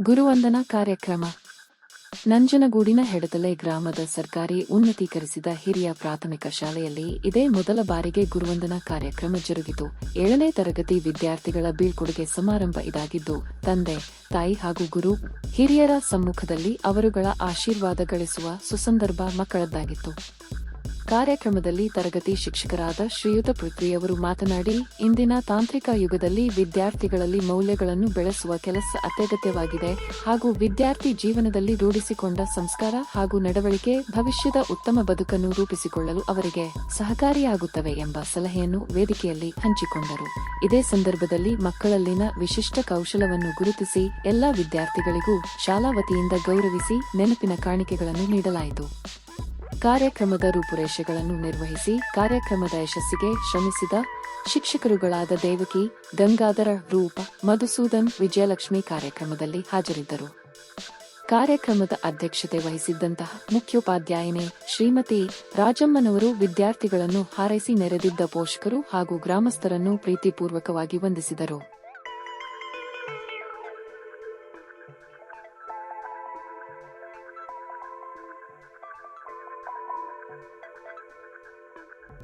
ಗುರುವಂದನಾ ಕಾರ್ಯಕ್ರಮ. ನಂಜನಗೂಡಿನ ಹೆಡತಲೆ ಗ್ರಾಮದ ಸರ್ಕಾರಿ ಉನ್ನತೀಕರಿಸಿದ ಹಿರಿಯ ಪ್ರಾಥಮಿಕ ಶಾಲೆಯಲ್ಲಿ ಇದೇ ಮೊದಲ ಬಾರಿಗೆ ಗುರುವಂದನಾ ಕಾರ್ಯಕ್ರಮ ಜರುಗಿತು. ಏಳನೇ ತರಗತಿ ವಿದ್ಯಾರ್ಥಿಗಳ ಬೀಳ್ಕೊಡುಗೆ ಸಮಾರಂಭ ಇದಾಗಿದ್ದು, ತಂದೆ, ತಾಯಿ ಹಾಗೂ ಗುರು, ಹಿರಿಯರ ಸಮ್ಮುಖದಲ್ಲಿ ಅವರುಗಳ ಆಶೀರ್ವಾದ ಗಳಿಸುವ ಸುಸಂದರ್ಭ ಮಕ್ಕಳದ್ದಾಗಿತ್ತು. ಕಾರ್ಯಕ್ರಮದಲ್ಲಿ ತರಗತಿ ಶಿಕ್ಷಕರಾದ ಶ್ರೀಯುತ ಪೃಥ್ವಿಯವರು ಮಾತನಾಡಿ, ಇಂದಿನ ತಾಂತ್ರಿಕ ಯುಗದಲ್ಲಿ ವಿದ್ಯಾರ್ಥಿಗಳಲ್ಲಿ ಮೌಲ್ಯಗಳನ್ನು ಬೆಳೆಸುವ ಕೆಲಸ ಅತ್ಯಗತ್ಯವಾಗಿದೆ ಹಾಗೂ ವಿದ್ಯಾರ್ಥಿ ಜೀವನದಲ್ಲಿ ರೂಢಿಸಿಕೊಂಡ ಸಂಸ್ಕಾರ ಹಾಗೂ ನಡವಳಿಕೆ ಭವಿಷ್ಯದ ಉತ್ತಮ ಬದುಕನ್ನು ರೂಪಿಸಿಕೊಳ್ಳಲು ಅವರಿಗೆ ಸಹಕಾರಿಯಾಗುತ್ತವೆ ಎಂಬ ಸಲಹೆಯನ್ನು ವೇದಿಕೆಯಲ್ಲಿ ಹಂಚಿಕೊಂಡರು. ಇದೇ ಸಂದರ್ಭದಲ್ಲಿ ಮಕ್ಕಳಲ್ಲಿನ ವಿಶಿಷ್ಟ ಕೌಶಲವನ್ನು ಗುರುತಿಸಿ ಎಲ್ಲಾ ವಿದ್ಯಾರ್ಥಿಗಳಿಗೂ ಶಾಲಾ ವತಿಯಿಂದ ಗೌರವಿಸಿ ನೆನಪಿನ ಕಾಣಿಕೆಗಳನ್ನು ನೀಡಲಾಯಿತು. ಕಾರ್ಯಕ್ರಮದ ರೂಪುರೇಷೆಗಳನ್ನು ನಿರ್ವಹಿಸಿ ಕಾರ್ಯಕ್ರಮದ ಯಶಸ್ಸಿಗೆ ಶ್ರಮಿಸಿದ ಶಿಕ್ಷಕರುಗಳಾದ ದೇವಕಿ, ಗಂಗಾಧರ, ರೂಪ, ಮಧುಸೂದನ್ ವಿಜಯಲಕ್ಷ್ಮಿ ಕಾರ್ಯಕ್ರಮದಲ್ಲಿ ಹಾಜರಿದ್ದರು. ಕಾರ್ಯಕ್ರಮದ ಅಧ್ಯಕ್ಷತೆ ವಹಿಸಿದ್ದಂತಹ ಮುಖ್ಯೋಪಾಧ್ಯಾಯಿನಿ ಶ್ರೀಮತಿ ರಾಜಮ್ಮನವರು ವಿದ್ಯಾರ್ಥಿಗಳನ್ನು ಹಾರೈಸಿ ನೆರೆದಿದ್ದ ಪೋಷಕರು ಹಾಗೂ ಗ್ರಾಮಸ್ಥರನ್ನು ಪ್ರೀತಿಪೂರ್ವಕವಾಗಿ ವಂದಿಸಿದರು.